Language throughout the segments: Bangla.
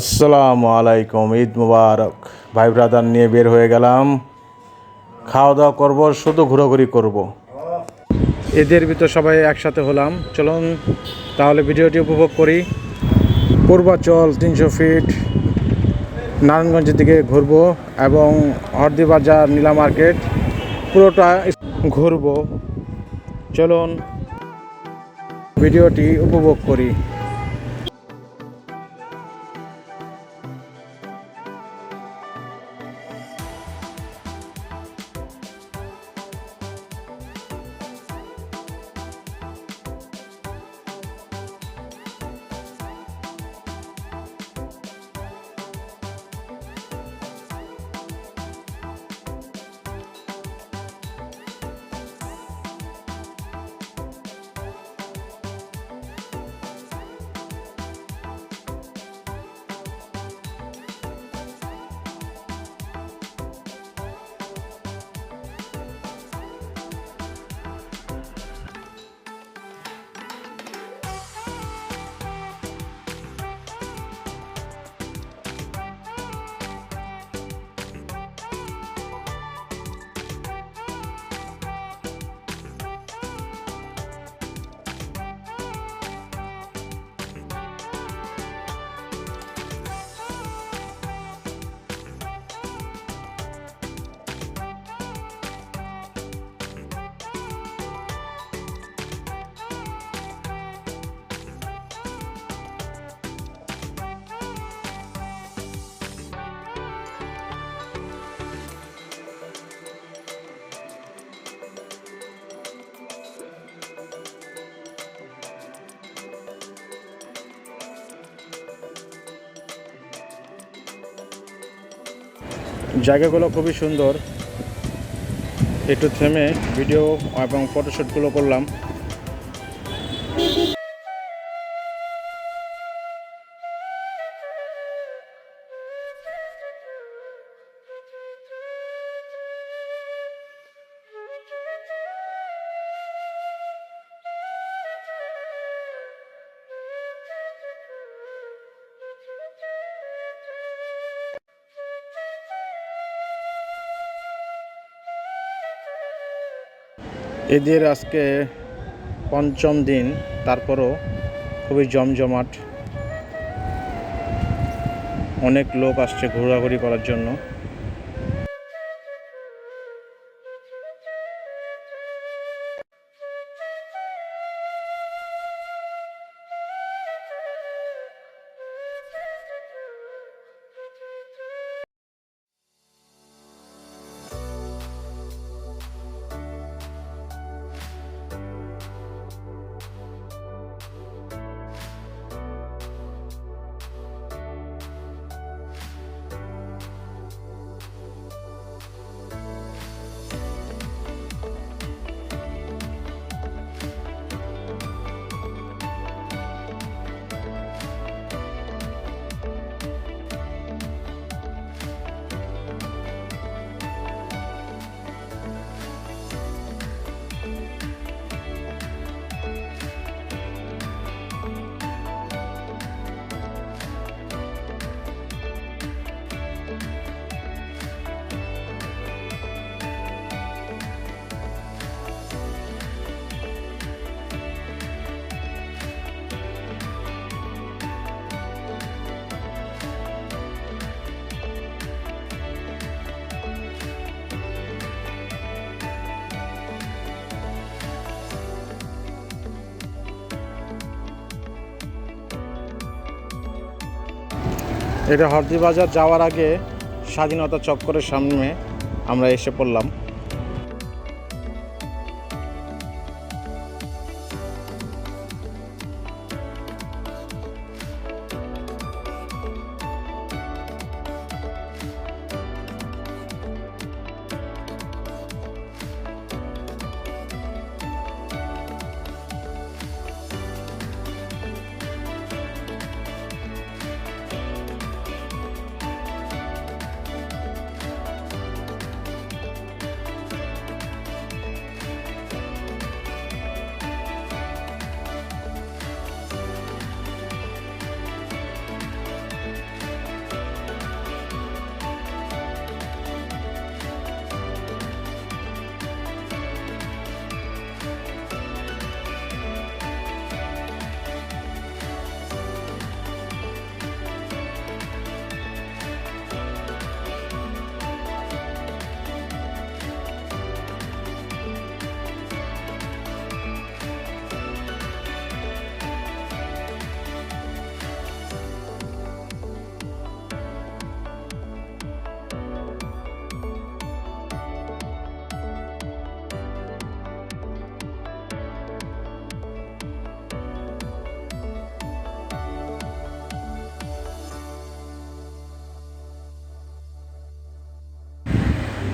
আসসালামু আলাইকুম, ঈদ মুবারক। ভাই ব্রাদার নিয়ে বের হয়ে গেলাম। খাওয়া দাওয়া করব, শুধু ঘোরাঘুরি করব। ঈদের ভিতর সবাই একসাথে হলাম। চলুন, তাহলে ভিডিওটি উপভোগ করি। পূর্বাচল তিনশো ফিট, নারায়ণগঞ্জের দিকে ঘুরবো এবং হরদি বাজার নীলা মার্কেট পুরোটা ঘুরবো। চলুন, ভিডিওটি উপভোগ করি। জায়গাগুলো খুবই সুন্দর। একটু থেমে ভিডিও এবং ফটোশ্যুটগুলো করলাম। ঈদের আজকে পঞ্চম দিন তারপরও খুবই জমজমাট। অনেক লোক আসছে ঘোরাঘুরি করার জন্য। এটা হরদি বাজার যাওয়ার আগে স্বাধীনতা চক্করের সামনে আমরা এসে পড়লাম।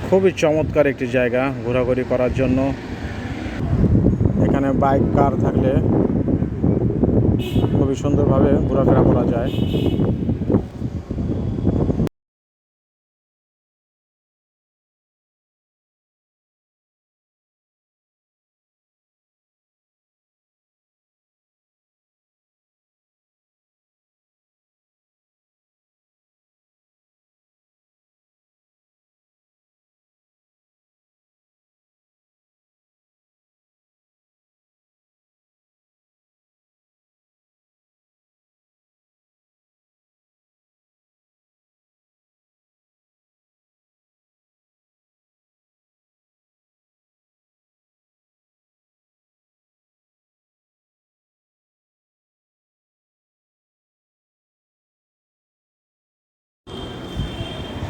খুবই চমৎকার একটি জায়গা ঘোরাঘুরি করার জন্য। এখানে বাইক, কার থাকলে খুবই সুন্দরভাবে ঘোরাফেরা করা যায়।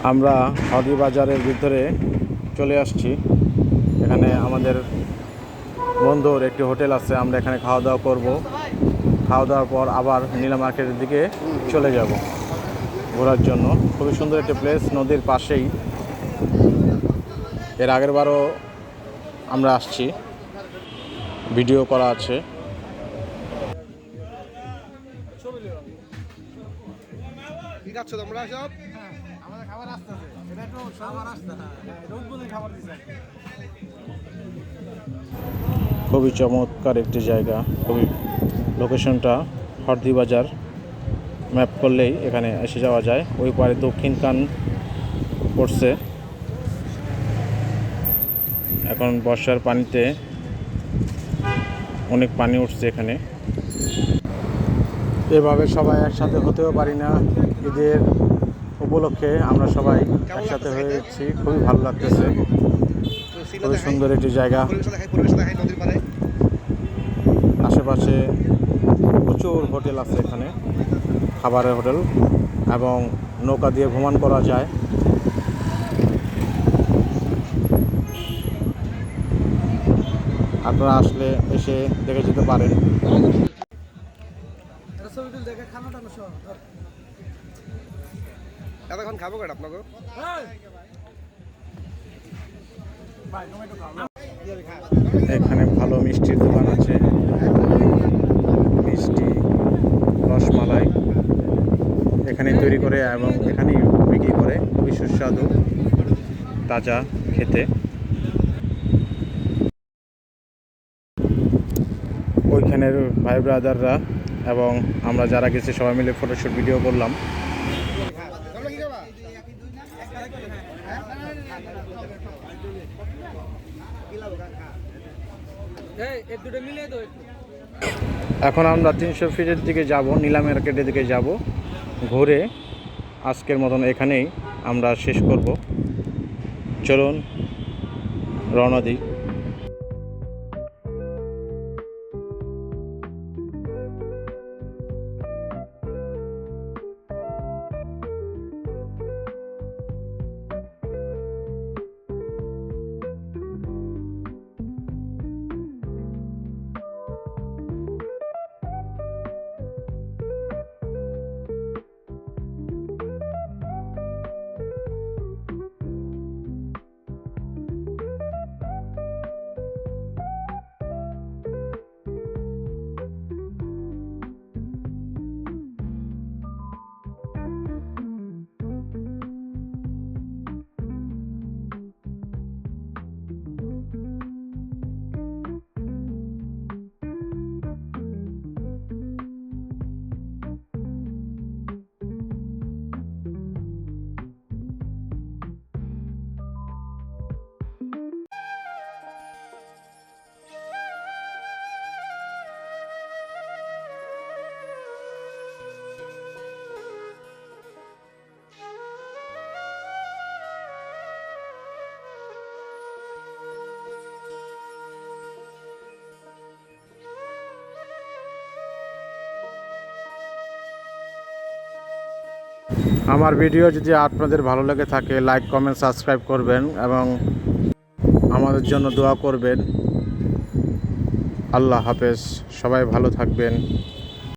আমরা হদি বাজারের ভিতরে চলে আসছি। এখানে আমাদের বন্ধুর একটি হোটেল আছে, আমরা এখানে খাওয়া দাওয়া করব। খাওয়া দাওয়ার পর আবার নীলা মার্কেটের দিকে চলে যাব ঘোরার জন্য। খুবই সুন্দর একটি প্লেস নদীর পাশেই। এর আগের বারও আমরা আসছি। ভিডিও করা আছে। কি খাচ্ছ তোমরা সব খুবই চমৎকার একটি জায়গা। খুবই লোকেশনটা হরদি বাজার। ম্যাপ করলেই এখানে এসে যাওয়া যায়। ওই পারে দক্ষিণ কান পড়ছে। এখন বর্ষার পানিতে অনেক পানি উঠছে এখানে। এভাবে সবাই একসাথে হতেও পারি না। ঈদের উপলক্ষে আমরা সবাই একসাথে হয়েছি খুবই ভালো লাগতেছে। তো খুবই সুন্দর একটি জায়গা। পাড়ে। আশেপাশে প্রচুর হোটেল আছে এখানে খাবারের হোটেল এবং নৌকা দিয়ে ভ্রমণ করা যায়। আপনারা আসলে এসে দেখে যেতে পারেন। এতক্ষণ খাব কেন আপনাকে? এখানে ভালো মিষ্টির দোকান আছে। মিষ্টি রসমালাই এখানে তৈরি করে এবং এখানেই বিক্রি করে। খুবই সুস্বাদু তাজা খেতে। ওইখানের ভাই ব্রাদাররা এবং আমরা যারা গেছি সবাই মিলে ফটোশ্যুট ভিডিও করলাম তোমরা কি খাবা এই এর দুটো মিলিয়ে দাও একটু এখন আমরা তিনশো ফিটের দিকে যাব নীলা মার্কেটের দিকে যাব, ঘুরে আজকের মতন এখানেই আমরা শেষ করব। চলুন, রওনা দিই। আমার ভিডিও যদি আপনাদের ভালো লেগে থাকে লাইক কমেন্ট সাবস্ক্রাইব করবেন এবং আমাদের জন্য দোয়া করবেন। আল্লাহ হাফেজ, সবাই ভালো থাকবেন।